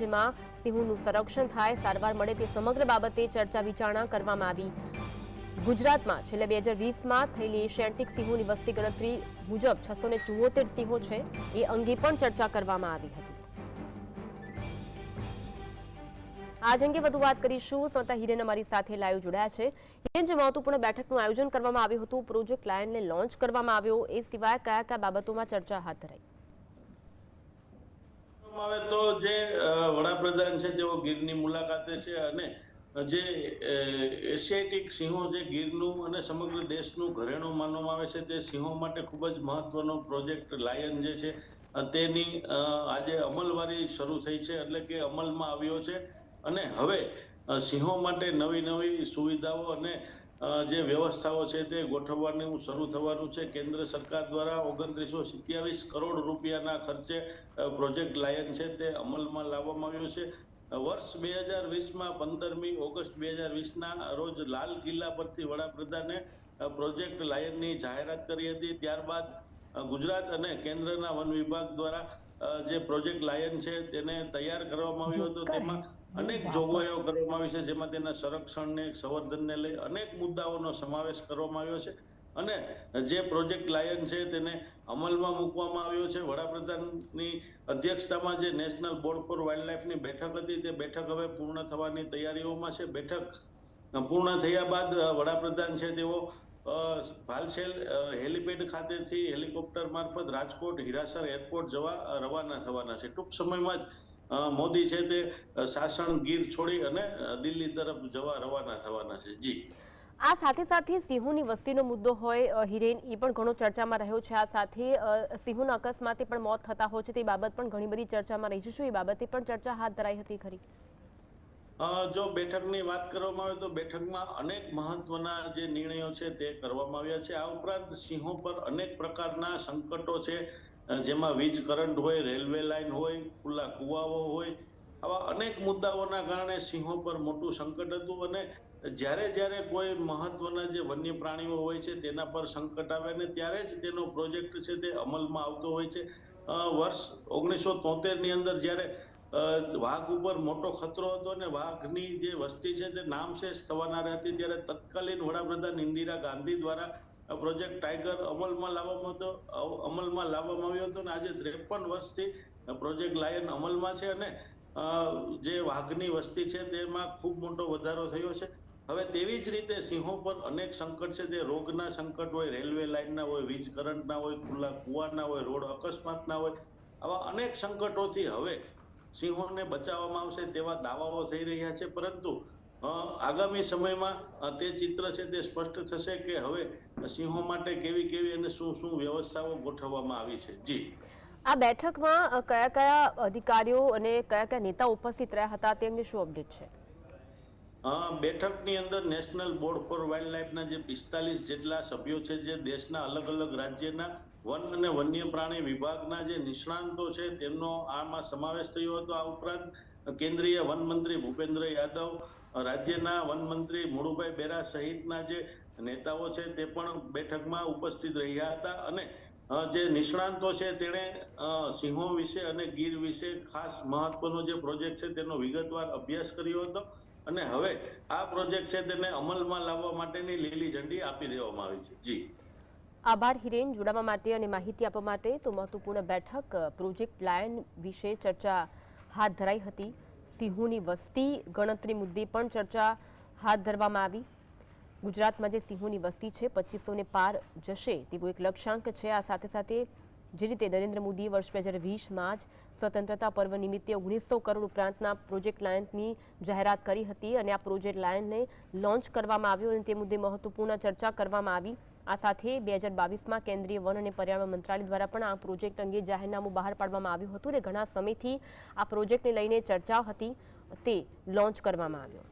જેમાં સિંહોનું સંરક્ષણ થાય, સારવાર મળે તે સમગ્ર બાબતે ચર્ચા વિચારણા કરવામાં આવી. ગુજરાતમાં છેલ્લે બે હજાર વીસમાં થયેલી એશિયાટિક સિંહોની વસ્તી ગણતરી મુજબ છસો ને ચુમ્મોતેર સિંહો છે, એ અંગે પણ ચર્ચા કરવામાં આવી હતી. આજ અંગે વધુ વાત કરીશું. સ્વતા હિરેન અમારી સાથે લાઈવ જોડાયા છે. હિરેન, જે મહત્વપૂર્ણ બેઠકનું આયોજન કરવામાં આવ્યું હતું, પ્રોજેક્ટ લાયનને લોન્ચ કરવામાં આવ્યો. એ સિવાય કયા કયા બાબતોમાં ચર્ચા હાથ ધરાઈ? કરવામાં આવે તો જે વડાપ્રધાન છે તેઓ ગીરની મુલાકાતે છે અને જે એશિયાટિક સિંહો જે ગીરનું અને સમગ્ર દેશનું ઘરેણું માનવામાં આવે છે તે સિંહો માટે ખૂબ જ મહત્વનો પ્રોજેક્ટ લાયન જે છે તેની આજે અમલવારી શરૂ થઈ છે એટલે કે અમલમાં આવ્યો છે. અને હવે સિંહો માટે નવી નવી સુવિધાઓ અને જે વ્યવસ્થાઓ છે તે ગોઠવવાનું શરૂ થવાનું છે. કેન્દ્ર સરકાર દ્વારા ઓગણત્રીસો સિત્યાવીસ કરોડ રૂપિયાના ખર્ચે પ્રોજેક્ટ લાયન છે તે અમલમાં લાવવામાં આવ્યો છે. વર્ષ બે હજાર વીસમાં પંદરમી ઓગસ્ટ બે હજાર વીસના રોજ લાલ કિલ્લા પરથી વડાપ્રધાને પ્રોજેક્ટ લાયનની જાહેરાત કરી હતી. ત્યારબાદ ગુજરાત અને કેન્દ્રના વન વિભાગ દ્વારા જે પ્રોજેક્ટ લાયન છે તેને તૈયાર કરવામાં આવ્યો હતો. તેમાં અનેક જોગવાઈઓ કરવામાં આવી છે જેમાં તેના સંરક્ષણને સંવર્ધનને લઈ અનેક મુદ્દાઓનો સમાવેશ કરવામાં આવ્યો છે. અને જે પ્રોજેક્ટ લાયન છે તેને અમલમાં મૂકવામાં આવ્યો છે. વડાપ્રધાનની અધ્યક્ષતામાં જે નેશનલ બોર્ડ ફોર વાઇલ્ડ લાઈફની બેઠક હતી તે બેઠક હવે પૂર્ણ થવાની તૈયારીઓમાં છે. બેઠક પૂર્ણ થયા બાદ વડાપ્રધાન છે તેઓ ભાલસેલ હેલિપેડ ખાતેથી હેલિકોપ્ટર મારફત રાજકોટ હીરાસર એરપોર્ટ જવા રવાના થવાના છે. ટૂંક સમયમાં જ મોદી છે તે શાસન ગીર છોડી અને દિલ્હી તરફ જવા રવાના થવાના છે. જી. આ સાથે સાથે સિંહોની વસ્તીનો મુદ્દો હોય હિરેન એ પણ ઘણો ચર્ચામાં રહ્યો છે. આ સાથે સિંહોના અકસ્માતે પણ મોત થતા હોય છે. તે બાબત પણ ઘણી બધી ચર્ચામાં રહી છે. શું એ બાબતે પણ ચર્ચા હાથ ધરાઈ હતી ખરી? અ, જો બેઠકની વાત કરવામાં આવે તો બેઠકમાં અનેક મહત્વના જે નિર્ણયો છે તે કરવામાં આવ્યા છે. આ ઉપરાંત સિંહો પર અનેક પ્રકારના સંકટો છે. જેમાં વીજ કરંટ હોય, રેલવે લાઇન હોય, ખુલ્લા કુવાઓ હોય, આવા અનેક મુદ્દાઓના કારણે સિંહો પર મોટું સંકટ હતું અને જ્યારે જ્યારે કોઈ મહત્વના જે વન્ય પ્રાણીઓ હોય છે, તેના પર સંકટ આવે ને ત્યારે જ તેનો પ્રોજેક્ટ છે તે અમલમાં આવતો હોય છે. વર્ષ ઓગણીસો તોતેરની અંદર જ્યારે વાઘ ઉપર મોટો ખતરો હતો અને વાઘની જે વસ્તી છે તે નામશેષ થવાના રહેતી ત્યારે તત્કાલીન વડાપ્રધાન ઇન્દિરા ગાંધી દ્વારા પ્રોજેક્ટ ટાઈગર અમલમાં લાવવામાં હતો. અમલમાં લાવવામાં આવ્યો હતો અને આજે ત્રેપન વર્ષથી પ્રોજેક્ટ લાયન અમલમાં છે અને જે વાઘની વસ્તી છે તેમાં ખૂબ મોટો વધારો થયો છે. હવે તેવી જ રીતે સિંહો પર અનેક સંકટ છે. તે રોગના સંકટ હોય, રેલવે લાઇનના હોય, વીજ કરંટના હોય, ખુલ્લા કુવાના હોય, રોડ અકસ્માતના હોય, આવા અનેક સંકટોથી હવે સિંહોને બચાવવામાં આવશે તેવા દાવાઓ થઈ રહ્યા છે. પરંતુ આગામી સમયમાં તે ચિત્ર છે તે સ્પષ્ટ થશે કે હવે સિંહો માટે કેવી કેવી અને શું શું વ્યવસ્થાઓ ગોઠવવામાં આવી છે? જી. આ બેઠકમાં કયા કયા અધિકારીઓ અને કયા કયા નેતા ઉપસ્થિત રહ્યા હતા તે અંગે શું અપડેટ છે? બેઠકની અંદર નેશનલ બોર્ડ ફોર વાઇલ્ડ લાઈફના જે પિસ્તાલીસ જેટલા સભ્યો છે જે દેશના અલગ અલગ રાજ્યના વન અને વન્ય પ્રાણી વિભાગના જે નિષ્ણાંતો છે તેમનો આમાં સમાવેશ થયો હતો. આ ઉપરાંત કેન્દ્રીય વન મંત્રી ભૂપેન્દ્ર યાદવ રાજ્યના વનમંત્રી મોડુભાઈ બેરા સહિતના જે નેતાઓ છે તે પણ બેઠકમાં ઉપસ્થિત રહ્યા હતા અને જે નિષ્ણાંતો છે તેણે સિંહો વિશે અને ગીર વિશે ખાસ મહત્વનો જે પ્રોજેક્ટ છે તેનો વિગતવાર અભ્યાસ કર્યો હતો અને હવે આ પ્રોજેક્ટ છે તેને અમલમાં લાવવા માટેની લીલી ઝંડી આપી દેવામાં આવી છે. જી. આભાર હિરેન, જોડાવા માટે અને માહિતી આપવા માટે તો મહત્વપૂર્ણ બેઠક, પ્રોજેક્ટ લાયન વિશે ચર્ચા હાથ ધરાઈ હતી. સિંહોની વસ્તી ગણતરી મુદ્દે પણ ચર્ચા હાથ ધરવામાં આવી. ગુજરાતમાં જે સિંહોની વસ્તી છે પચીસોને પાર જશે તેવો એક લક્ષ્યાંક છે. આ સાથે સાથે જે રીતે નરેન્દ્ર મોદીએ વર્ષ બે હજાર વીસમાં જ સ્વતંત્રતા પર્વ નિમિત્તે ઓગણીસો કરોડ ઉપરાંતના પ્રોજેક્ટ લાયનની જાહેરાત કરી હતી અને આ પ્રોજેક્ટ લાયનને લોન્ચ કરવામાં આવ્યો અને તે મુદ્દે મહત્વપૂર્ણ ચર્ચા કરવામાં આવી. આ સાથે બે હજાર બાવીસમાં કેન્દ્રીય વન અને પર્યાવરણ મંત્રાલય દ્વારા પણ આ પ્રોજેક્ટ અંગે જાહેરનામું બહાર પાડવામાં આવ્યું હતું અને ઘણા સમયથી આ પ્રોજેક્ટને લઈને ચર્ચાઓ હતી, તે લોન્ચ કરવામાં આવ્યો.